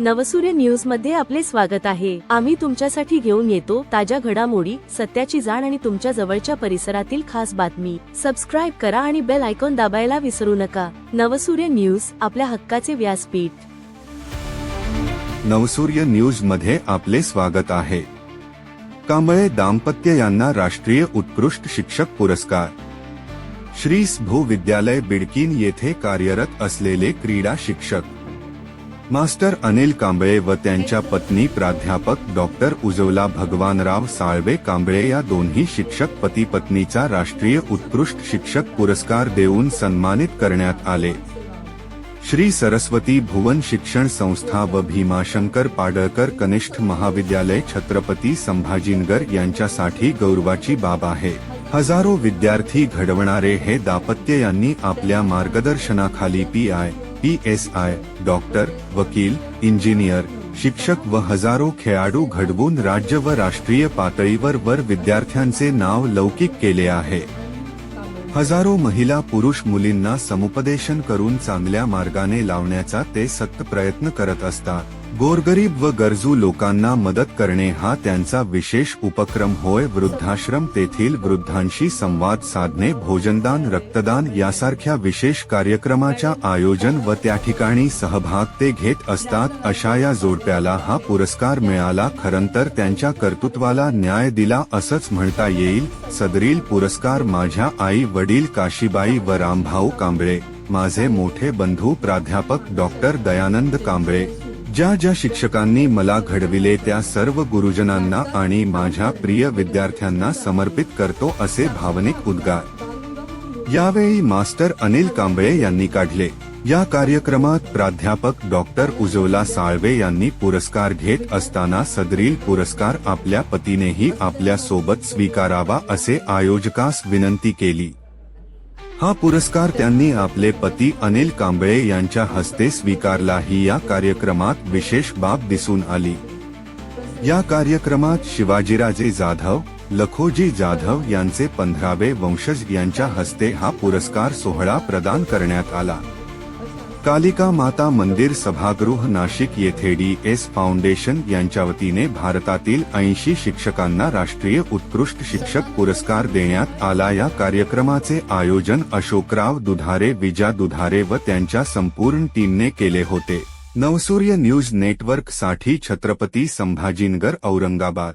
नवसूर्य न्यूजमध्ये आपले स्वागत आहे. आम्ही तुमच्यासाठी घेऊन येतो ताज्या घडामोडी सत्याची जाण आणि तुमच्या जवळच्या परिसरातील खास बातमी. सबस्क्राईब करा आणि बेल आयकॉन दाबायला विसरू नका. नवसूर्य न्यूज आपल्या हक्काचे व्यासपीठ. नवसूर्य न्यूजमध्ये आपले स्वागत आहे. कांबळे दाम्पत्य यांना राष्ट्रीय उत्कृष्ट शिक्षक पुरस्कार. श्री भू विद्यालय बिडकीन येथे कार्यरत असलेले क्रीडा शिक्षक. मास्टर अनिल कांबळे व त्यांच्या पत्नी प्राध्यापक डॉक्टर उजवला भगवानराव साळवे कांबळे या दोन्ही शिक्षक पती पत्नीचा राष्ट्रीय उत्कृष्ट शिक्षक पुरस्कार देऊन सन्मानित करण्यात आले. श्री सरस्वती भुवन शिक्षण संस्था व भीमाशंकर पाडळकर कनिष्ठ महाविद्यालय छत्रपती संभाजीनगर यांच्यासाठी गौरवाची बाब आहे. हजारो विद्यार्थी घडवणारे हे दाम्पत्य यांनी आपल्या मार्गदर्शनाखाली P I P S I doctor वकील इंजिनियर शिक्षक व हजारो खेळाडू घडवून राज्य व राष्ट्रीय पातळीवर वर विद्यार्थ्यांचे नाव लौकिक केले आहे. हजारो महिला पुरुष मुलींना समुपदेशन करून चांगल्या मार्गाने लावण्याचा ते सक्त प्रयत्न करत असतात. गोरगरीब व गरजू लोकांना मदत करणे हा त्यांचा विशेष उपक्रम होय. वृद्धाश्रम तेथील वृद्धांशी संवाद साधणे भोजनदान रक्तदान यासारख्या विशेष कार्यक्रमाच्या आयोजन व त्या ठिकाणी सहभाग ते घेत असतात. अशा या जोडप्याला हा पुरस्कार मिळाला. खरंतर त्यांच्या कर्तृत्वाला न्याय दिला असंच म्हणता येईल. सदरील पुरस्कार माझ्या आई वडील काशीबाई व रामभाऊ कांबळे माझे मोठे बंधू प्राध्यापक डॉक्टर दयानंद कांबळे. ज्या ज्या शिक्षकांनी मला घडविले त्या सर्व गुरुजनांना आणि माझ्या प्रिय विद्यार्थ्यांना समर्पित करतो असे भावनिक उद्गार. यावेळी मास्टर अनिल कांबळे यांनी काढले. या कार्यक्रमात प्राध्यापक डॉक्टर उज्ज्वला साळवे यांनी पुरस्कार घेत असताना सदरील पुरस्कार आपल्या पतीनेही आपल्यासोबत स्वीकारावा असे आयोजकास विनंती केली. हा पुरस्कार त्यांनी आपले पती अनिल कांबळे यांच्या हस्ते स्वीकारला ही या कार्यक्रमात विशेष बाब दिसून आली. या कार्यक्रमात शिवाजीराजे जाधव लखोजी जाधव यांचे पंधरावे वंशज यांच्या हस्ते हा पुरस्कार सोहळा प्रदान करण्यात आला. कालिका माता मंदिर सभागृह नाशिक येथे डी एस फाउंडेशन यांच्या वतीने भारतातील ऐंशी शिक्षकांना राष्ट्रीय उत्कृष्ट शिक्षक पुरस्कार देण्यात आला. या कार्यक्रमाचे आयोजन अशोकराव दुधारे विजा दुधारे व त्यांच्या संपूर्ण टीमने केले होते. नवसूर्य न्यूज नेटवर्कसाठी छत्रपती संभाजीनगर औरंगाबाद.